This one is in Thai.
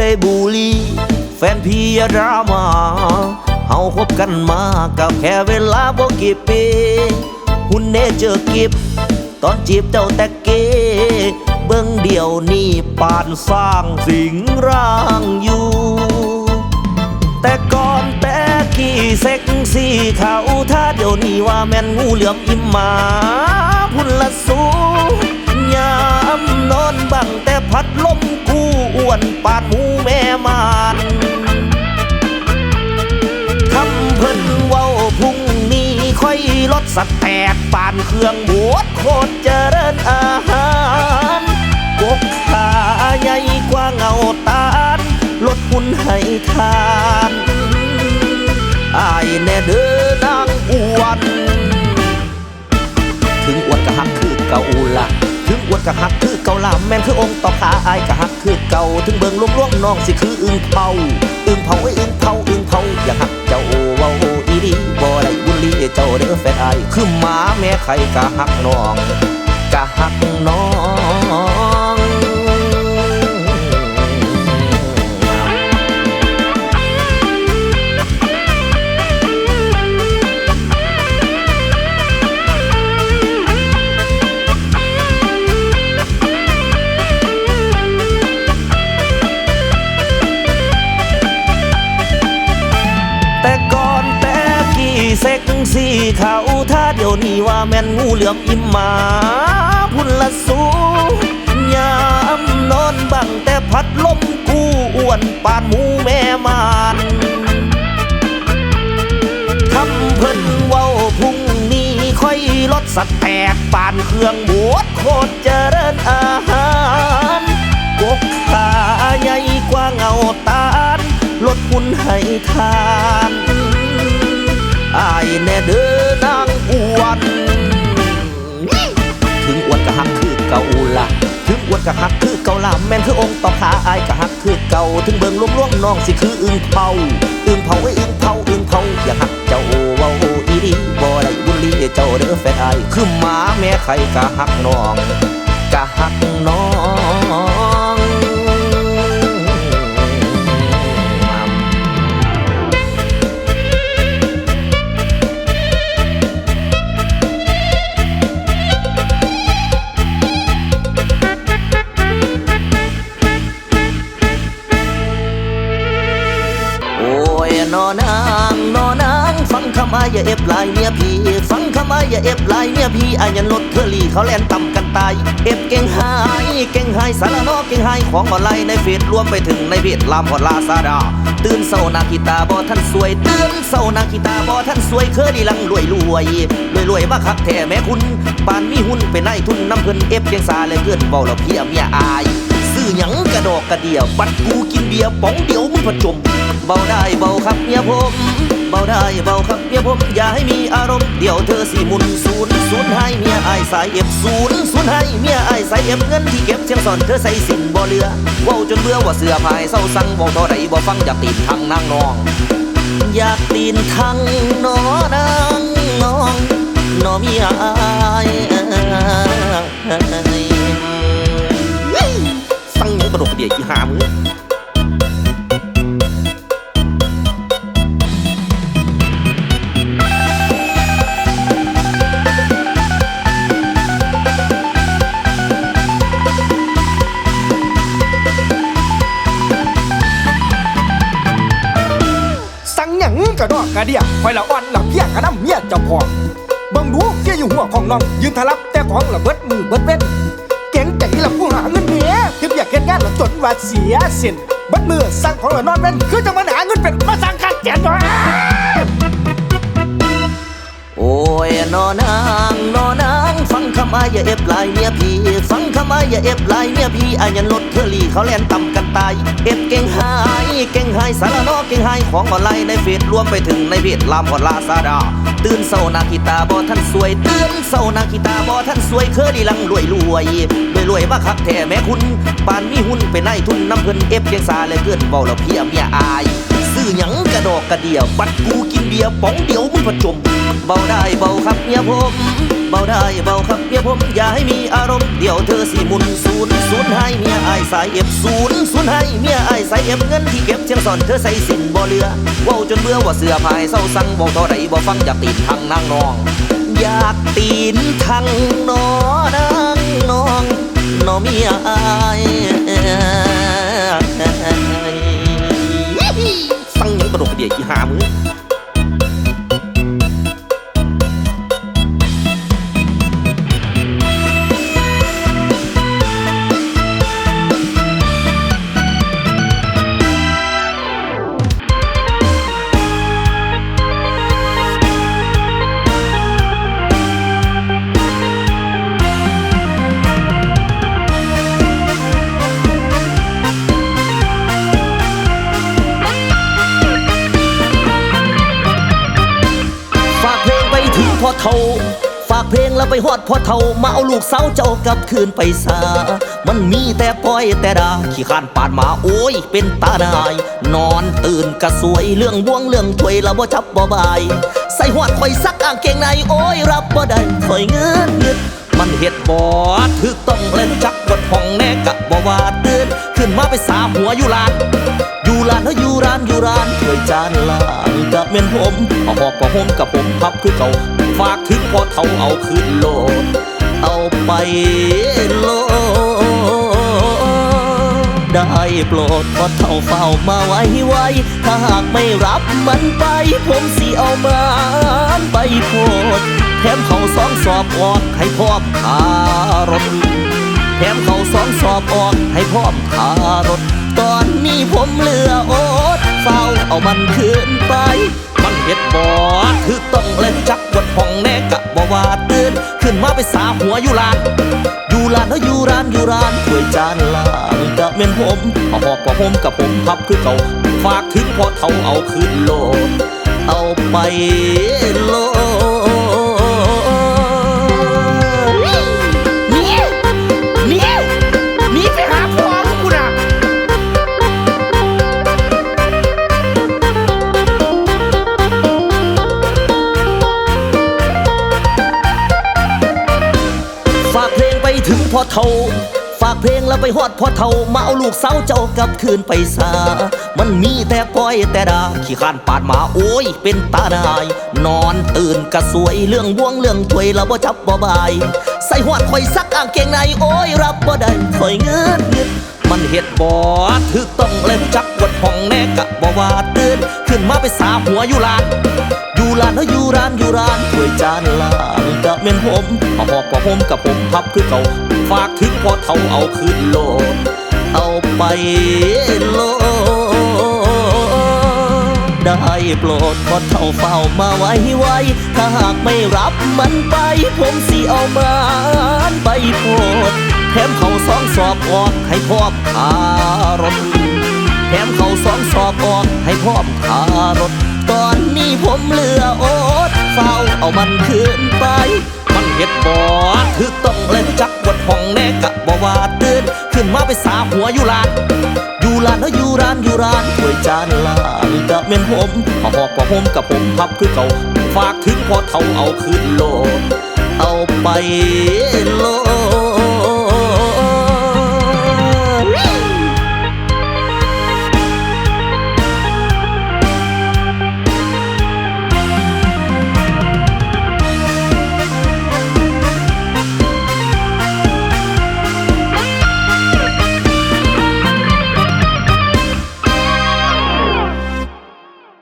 ได้บุหรีแฟนพี่อย่าดรามาเฮาคบกันมากับแค่เวลาบ่กี่ปี หุ่นเนเจอกิบ ตอนจีบเจ้าแต่เก เบิ่งเดียวนี่ปานสร้างสิ่งร่างอยู่ แต่ก่อนแต่กี่เซ็กซี่เขาถ้าเดี๋ยวนี้ว่าแม่นงูเหลือมอิมมาพุ่นละสูงยามนอนบังแต่พัดลม วนปานหมูแม่มานคำเพิ่นเว้าพุ่งนี้ค่อยลดสัตแตกปานเครื่องบวชโคตรเจริญอาหารกกขาใหญ่กว่าเงาตาลลดหุ่นให้ทานอายแน่เด้อ กะหักคือเก่าละแม่นคือองค์ต่อขาอายกะหักคือเก่าถึงเบิงล่วงล่วงน้องสิคืออึ้งเผาอึ้งเผาไอ้อึ้งเผาอึ้งเผาอย่าหักเจ้าเว้าอีดีบ่ได้บุลีเจ้าเด้อแฟนอายคือหมาแม่ไข่กะหักน้องกะหักน้อง เขาถ้าเดี๋ยวนี้ว่าแม่นงูเหลือมอิมมาพุ่นละสูงยามนอนบังแต่พัดลมกู้อ้วนปานหมูแม่มานคำเพิ่นเว้าพุ่งนี้ค่อยลดสแตกปานเครื่องบวชโคตรเจริญอาหารกกขาใหญ่กว่าเงาตาลลดหุ่นให้ทานอายแน่เด้อ กะหักคือเก่าละแม่นคือองค์ต่อขาอายกะหักคือเก่าถึงเบิ่งล่วงล่วงน้องสิคืออึ่งเผาอึ่งเผาไว้อึ่งเผาอึ่งเผาอย่าหักเจ้าเว้าอีดีบ่ได้บุลีเจ้าเด้อแฟนอายคือหมาแม่ไข่กะหักน้องกะหักน้อง อย่าเอฟไลน์เมียพี่ฟังคำอาอย่าเอฟไลน์เมียพี่อายันลดเทอรี่เขาแล่นต่ำกันตาย เอฟเก่งหายเก่งหายสารนอเก่งหายของออนไลน์ในเฟซรวมไปถึงในเวียดลามพอลาซาดาตื่นเศร้านากีตาบอท่านสวยตื่นเศร้านากีตาบอท่านสวยเคยดีลังรวยรวยรวยรวยว่าคักแท้แม่คุณปานมีหุ้นเป็นนายทุนน้ำเพิ่นเอฟเก่งสาเลยเกินเบาแล้วเพียเมียอายซื้อหยังกระดอกกระเดียบัดกูกินเบียร์ป๋องเดียวมึงผจมเบาได้เบาครับเมียผม เบาได้เบาครับเมียผมอย่าให้มีอารมณ์เดี๋ยวเธอสิมุนศูนย์ศูนย์ให้เมียอายสายเอฟศูนย์ศูนย์ให้เมียอายสายเอฟเงินที่เก็บเชียงสอนเธอใส่สินบ่เลือว้าจนเบื่อว่าเสือพายเศร้าสั่งบอกเท่าใดบ่ฟังอยากตีนทางนางนอง อยากตีนทางนอนางน้องน้อเมียอายสั่งหยังกระดกกเดียอีหามือ กระดอกกระเดียคอยละอ่อนละเพียกระน้ำเมียเจ้าพองบังดูเกี้ยอยู่หัวของน้อง ยืนทะลับแต่ของละเบิดมือเบิดเว้นเก่งใจละผู้หาเงินเมียคิดอยากเฮ็ดงานละจนว่าเสียสินเบิดมือสั่งของละนอนเว้นคือจะมาหาเงินเป็นมาสั่งคัดแจนวะโำอายอย่าเอฟไลน์เมียพี่ฟังคำอายอย่าเอฟไลน์เมียพี่อายันลดเทอรี่เขาแล่นต่ำกันตาย เอฟเก่งหายเก่งหายสารนอเก่งหายของออนไลน์ในเฟซรวมไปถึงในเวียดลามพอลาซาดาตื่นเศร้านากีตาบอท่านสวยตื่นเศร้านากีตาบอท่านสวยเคยดีลังรวยรวยรวยรวยว่าคักแท้แม่คุณปานมีหุ้นเป็นนายทุนน้ำเพิ่นเอฟเก่งสาเลยเกินเบาแล้วเพียเมียอายซื้อหยัง ระดอกกระเดียบัดกูกินเบียร์ป๋องเดียวมึงผจม เบาได้เบาครับเมียผม เบาได้เบาครับเมียผม อย่าให้มีอารมณ์เดี๋ยวเธอสิมุนศูนย์ศูนย์ให้เมียไอสายเอฟศูนย์ศูนย์ให้เมียไอสายเอฟเงินที่เก็บเชียงสอนเธอใส่สินบ่เหลือว้าจนเบื่อว่าเสือพายเศร้าสั่งบอกเท่าใดบ่ฟังอยากตีนทางนางนอง อยากตีนทางนอนางนองนอเมียอ กระโดดกระเดียอีหามือ พ่อเท่า ฝากเพลงแล้วไปฮอดพ่อเท่า มาเอาลูกสาวเจ้ากลับคืนไปซามันมีแต่ปล่อยแต่ดาขี้ข้านปาดหมาโอ้ย เป็นตาดาย นอนตื่นกะสวยเรื่องบ่วงเรื่องถวยแล้วบ่จับบ่บาย ใส่หอดคอยซักอ่างเกงในโอ้ยรับบ่ได้คอยเงินเงินมันเห็ดบ่ถึกต้อง นขึ้นมาไปสาหัวอยู่ลาน อยู่ร้านเฮาอยู่ร้านอยู่ร้านถ้วยจานลางกับเม่นผมเอาหอบกับผมกับผมพับคือเก่าฝากถึงพอเท่าเอาขึ้นโลดเอาไปโลได้โปรดพอเท่าเฝ้ามาไว้ไว้ถ้าหากไม่รับมันไป ผมสิเอามันไปโพดแถมเขาสองสอบออกให้พร้อมคารถแถมเขา องสอบออกให้พร้อมคารถ ตอนนี้ผมเหลือโอดเฝ้าเอามันคืนไป มันเห็ดบอถือต้องเล่นจักกดห้องแน่กะบ่ว่าตื่น ขึ้นมาไปสาหัวอยู่ลานอยู่ลานเฮาอยู่ร้านอยู่ร้านถ้วยจานลางกะเม่นผมเอาหอกกับผมกับผมพับคือเก่าฝากถึงพอเท่าเอาคืนโล เอาไปโล พ่อเฒ่า ฝากเพลงแล้วไปฮอดพ่อเฒ่า มาเอาลูกสาวเจ้ากลับคืนไปซามันมีแต่ปล่อยแต่ดาขี้ข้านปาดหมาโอ้ย เป็นตาดาย นอนตื่นกะสวยเรื่องบ่วงเรื่องถวยแล้วบ่จับบ่บาย ใส่หอดข่อยซักอ่างเกงในโอ้ยรับบ่ได้ข่อยเงินเงินมันเห็ดบ่ถึกต้องเล่นจักกดห้องแน่กะบ่ว่าตื่นขึ้นมาไปสาหัวอยู่ลาน อยู่ร้านเฮาอยู่ร้านอยู่ร้านถ้วยจานลางกะเม่นผมเอาหอกกับผมกับผมพับคือเก่า ฝากถึงพอเท่าเอาคืนโลดเอาไปโลดได้โปรดพอเท่าเฝ้ามาไว้ไว้ ถ้าหากไม่รับมันไป ผมสิเอามันไปโพดแถมเขาสองสอบออกให้พร้อมคารถแถมเขาสองสอบออกให้พร้อมคารถตอนนี้ผมเหลือโอดเฝ้าเอามันคืนไป เฮ็ดบอถึกต้องเล่นจักบดห้องแน่กะบ่ว่าตื่นขึ้นมาไปสาหัวอยู่ลานอยู่ร้านเฮาอยู่ร้านอยู่ร้านถ้วยจานลางกะเม่นผมพอาหอกกับผมกับผมพับคือเก่าฝากถึงพอเท่าเอาคืนโลดเอาไปโลด